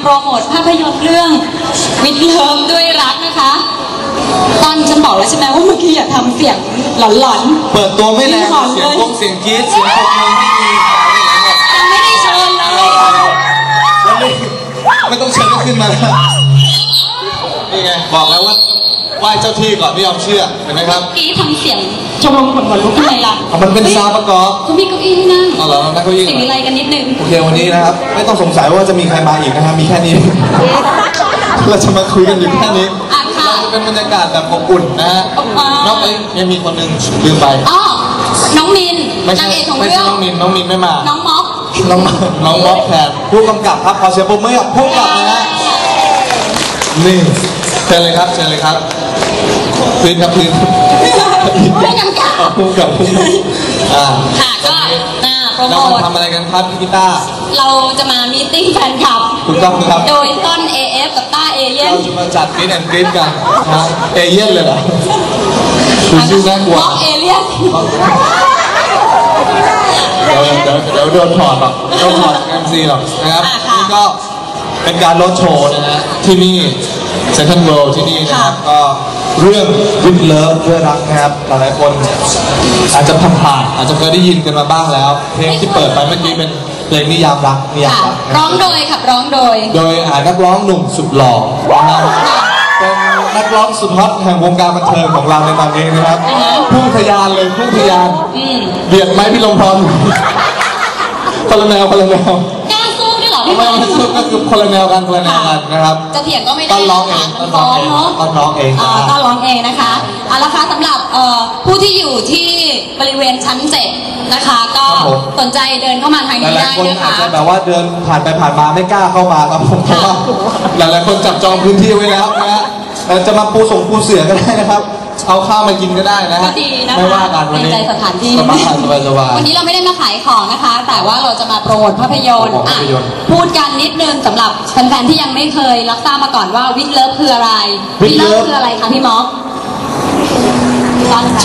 โปรโมทภาพยนตร์เรื่องวิดเลิมด้วยรักนะคะ ตอนฉันบอกแล้วใช่ไหมว่าเมื่อกี้อย่าทำเสียงหลอนเปิดตัวไม่แรงไม่หอนเสียงเลยกงเสียงกรี๊ดเสียงปรบมือไม่มีหายไปไหนหมดๆยังไม่ได้เชิญเลยแล้วนี่ไม่ต้องเชิญก็ขึ้นมาแล้วนี่ไงบอกแล้วว่า ไหว้เจ้าที่ก่อนไม่ยอมเชื่อเห็นไหมครับเมื่อกี้ทำเสียงชมรมขนหัวลุกทำไมล่ะเอามันเป็นซาวประกอบคุณมีเก้าอี้ให้นั่งเอาเหรอนั่งเก้าอี้สิ่งก่อนอะไรกันนิดนึงโอเควันนี้นะครับ ไม่ต้องสงสัยว่าจะมีใครมาอีกนะครับมีแค่นี้ เราจะมาคุยกันอยู่แค่นี้อะค่ะเราจะเป็นบรรยากาศแบบอบอุ่นนะฮะอบอุ่นน้องเอ้ยยังมีคนหนึ่งลืมไป อ๋อน้องมินไม่นาใช่งเอกของไม่เรื่ใช่องน้องมินน้องมินไม่มา น้องม็อกน้องน้องม็อบแทนผู้กำกับครับขอเสียงปรบมือกับผู้กำกับนะฮะนี่ เชิญเลยครับเชิญเลยครับพื้นครับพื้นไม่กำกับเอาผู้กำกับผู้กำกับอ่าค่ะก็อ่าโปรโมเรามาททำอะไรกันครับพี่กีตาร์เราจะมามีตติ้งแฟนคลับ ถูกต้องครับ โดยต้น AF กับต้าเอเย่นเราจะมาจัดกรีนแอนด์กรีนกันนะฮะเอเย่นเลยเหรอคุณชื่อน่ากลัวม็อกเอเลียนเดี๋ยวเดี๋ยวเดี๋ยวโดนถอดหรอกโดนถอดเอ็มซีหรอกนะครับนี่ก็เป็นการรถโชว์นะฮะที่นี่ เซนทรัลเวิลด์ที่นี่นะครับก็เรื่องวิดเลิฟเรื่องรักนะครับหลายๆคนอาจจะผ่านผ่านๆอาจจะเคยได้ยินกันมาบ้างแล้ว เพลงที่เปิดไปเมื่อกี้เป็นเพลงนิยามรักนิยามค่ะรักนะคร้รัอบงโดยขับร้องโดย โดยอ่านักร้องหนุ่มสุดหล่อนะครับเป็นนักร้องสุดฮอตแห่งวงการบันเทิงของเราในตอนนี้นะครับพุ่งทะยานเลยพุ่งทะยานอืม เบียดไหมพี่ลมพรคนละแนวคนละแนวกล้าสู้ด้วย เหรอทำพี่ไมบอลมันสู้ก็คือคนละแนวกันคนละแนวกันนะครับ จะเถียงก็ไม่ได้ต้อนร้องเองมันต้ฟ้ออนงร้องเองเนาะต้อนร้องเองาต้อนร้องเองนะคะเอาละค่ะสำหรับเอ่อผู้ที่อยู่ที่บริเวณชั้นเจ็ดนะคะ ก็สนใจเดินเข้ามาทางหนี้ลายได้ๆคนนะอาจคะจะแบบว่าเดินผ่านไปผ่านมาไม่กล้าเข้ามาครับผมเพราะว่าหลายๆคนจับจองพื้นที่ไว้แล้วนะฮะเอ่อจะมาปูส่งปูเสือก็ได้นะครับ เอาข้าวมากินก็ได้นะก็ฮะดีนะคะไม่ว่ากันวันนี้เกรงใจสถานที่ สบายสบายสบาย วันนี้เราไม่ได้มาขายของนะคะ แต่ว่าเราจะมาโปรโมทภาพยนตร์โปรโมทภาพยนตร์ อะพูดกันนิดนึงสำหรับแฟนๆที่ยังไม่เคยรับทราบมาก่อนว่าวิดเลิฟคืออะไร With With Love Love คืออะไรคะพี่ม็อกตอนไหน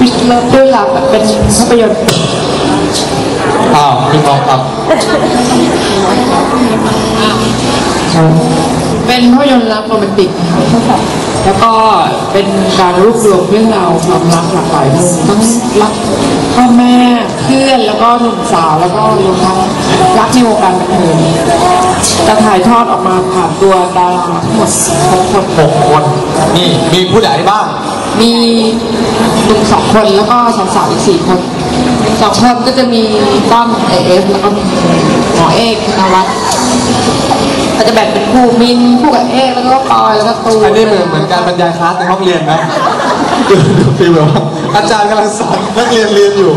วิดเลิฟด้วยหลักเป็นภาพยนตร์ อ้าวพี่น้องครับ เป็นภาพยนตร์รักโรแมนติกนะคะแล้วก็เป็นการรวบรวมเรื่องราวความรักหลากหลายมุมทั้งรักพ่อแม่เพื่อนแล้วก็หนุ่มสาวแล้วก็รวมทั้งรักในวงการบันเทิงจะถ่ายทอดออกมาผ่านตัวดาราทั้งหมดหกคนหกคนนี่มีผู้ใดบ้าง มีหนุ่มสองคนแล้วก็สาวสาวๆอีกสี่คน สองคนก็จะมีต้อมเอฟแล้วก็มีหมอเอกนวัฒน์ก็จะแบ่งเป็นคู่มินคู่กับเอกแล้วก็ปอยแล้วก็ตูนอันนี้เหมือนเหมือนการบรรยายคลาสในห้องเรียนไหมดูดูฟีลแบบว่าอาจารย์กำลังสอนนักเรียนเรียนอยู่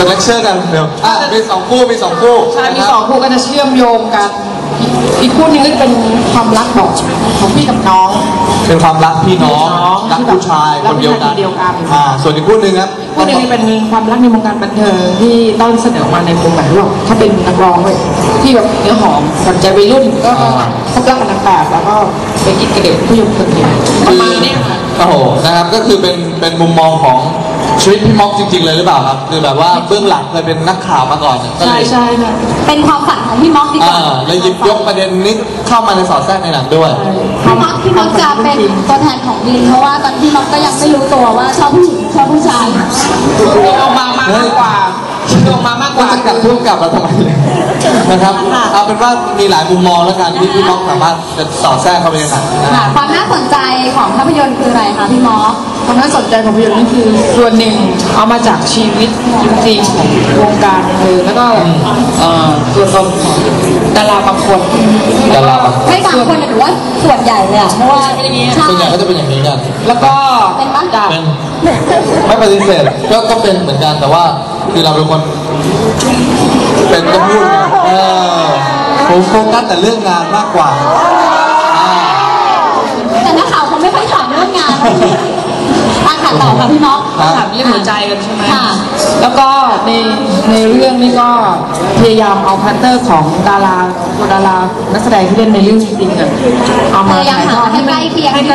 จะเลคเชอร์กันเดี๋ยวอะมีสองคู่มีสองคู่ใช่มีนะสคอรับงคู่ก็จะเชื่อมโยงกัน อีกคู่หนึงก็จะเป็นความรักบอกของพี่กับน้อง เป็นความรักพี่น้องพี่น้องรักผู้ชายรัคกนผู้เดียวชายกันคนเดียวกันอ่าส่วนอีกคู่หนึ่งครับคู่หนึงเป็นความรักในวงการบันเทิงที่ต้องเสนอมาในมุมแบบว่าเขาเป็นนักร้องเลยที่แบบเนื้อหอมสนใจวัยรุ่นก็พบรักกับนางแบบแล้วก็ไปกินกระเด็บผู้ยมคนเดียวประมาณเนี้ยค่ะ โอ้โหนะครับก็คือเป็นเป็นมุมมองของชีวิตพี่ม็อกจริง ๆ เลยหรือเปล่าครับ คือแบบว่าเบื้องหลังเคยเป็นนักข่าวมาก่อนก็ใช่เลยใช่ค่ะเป็นความฝันของพี่ม็อกดีกอ่าว่าเลยหยิบยกประเด็นนี้เข้ามาในสอดแทรกในหนังด้วย พี่ม็อกพี่ม็อกจะเป็นตัวแทนของมินเพราะว่าตอนพี่ม็อกก็ยังไม่รู้ตัวว่าชอบผู้หญิงชอบผู้ชายมีออกมามากกว่า มีออกมามากกว่าจะกัดพุ่งกลับมาทำไมเลยนะครับเอาเป็นว่ามีหลายมุมมองแล้วกันที่พี่ม็อกสามารถจะสอดแทรกเข้าไปในหนังนะค่ะฮะความน่าสนใจของภาพยนตร์คืออะไรคะพี่มอส ความน่าสนใจของภาพยนตร์นี่คือส่วนหนึ่งเอามาจากชีวิตจริงๆของวงการบันเทิงแล้วก็เอ่อตัวตนของดาราบางคนดาราบางคน ไม่บางคนหรือว่าส่วนใหญ่เลยอะเพราะว่าใช่ส่วนใหญ่ก็จะเป็นอย่างนี้กัน แล้วก็เป็นปะจากเป็นไม่ปฏิเสธก็ก็เป็นเหมือนกันแต่ว่า คือเราเป็นคนเป็นก็พูดไงเออผมโฟกัสแต่เรื่องงานมากกว่าอ่าแต่นักข่าวเขาไม่ค่อยถามเรื่องงานอาค่ะต่อค่ะพี่มอสครับ ถามเรื่องหัวใจกันใช่ไหม ค่ะ แล้วก็ในในเรื่องนี้ก็พยายามเอาพัตเตอร์ของดาราตัวดารานักแสดงที่เล่นในเรื่องจริงๆอะเอามาพยายามถ่ายทอดหาให้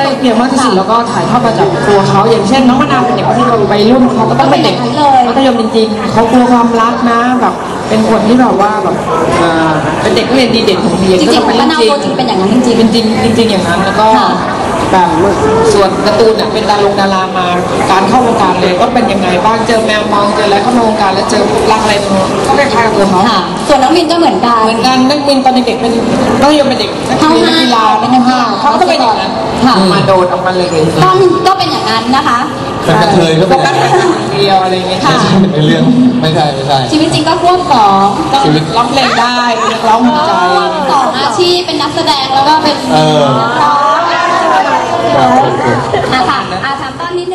ใกล้เคียงให้ใกล้เคียงมากที่สุดแล้วก็ถ่ายทอดมาจากตัวเขาอย่างเช่นน้องมะนาวเป็นเด็กมัธยมวัยรุ่นเขาก็ต้องเป็นเด็กต้องเป็นอย่างนั้นเลยมัธยมจริงๆเขากลัวความรักนะแบบเป็นคนที่แบบว่าแบบเอ่อเป็นเด็กนักเรียนดีเด่นของเรียนจริงๆก็มะนาวตัวจริงเป็นอย่างนั้นจริงเป็นจริงจริงๆอย่างนั้นแล้วก็ค่ะ แบบส่วนการ์ตูนเนี่ยเป็นดารงดารามา การเข้าวงการเลยก็เป็นยังไงบ้างเจอแมวมองเจออะไรเข้ามาวงการแล้วเจอรักอะไรก็คล้ายๆกับตัวเขาค่ะ ส่วนน้องมินก็เหมือนกันเหมือนกันนักเรียนตอนเด็กๆเป็นนักเรียนเป็นเด็กนักเรียนนักกีฬาเป็นนักกีฬาเขาก็เป็นอย่างนั้นค่ะมาโดดออกมาเลยต้นก็เป็นอย่างนั้นนะคะเป็นกระเทยก็เป็นโฟกัสแต่เดียวอะไรอย่างเงี้ยค่ะไม่ใช่ในเรื่องไม่ใช่ไม่ใช่ชีวิตจริงก็ควบสองต้องร้องเพลงได้เป็นนักร้องหัวใจสองอาชีพเป็นนักแสดงแล้วก็เป็นเออนักร้อง อออ่อะถามต้นนิดนึง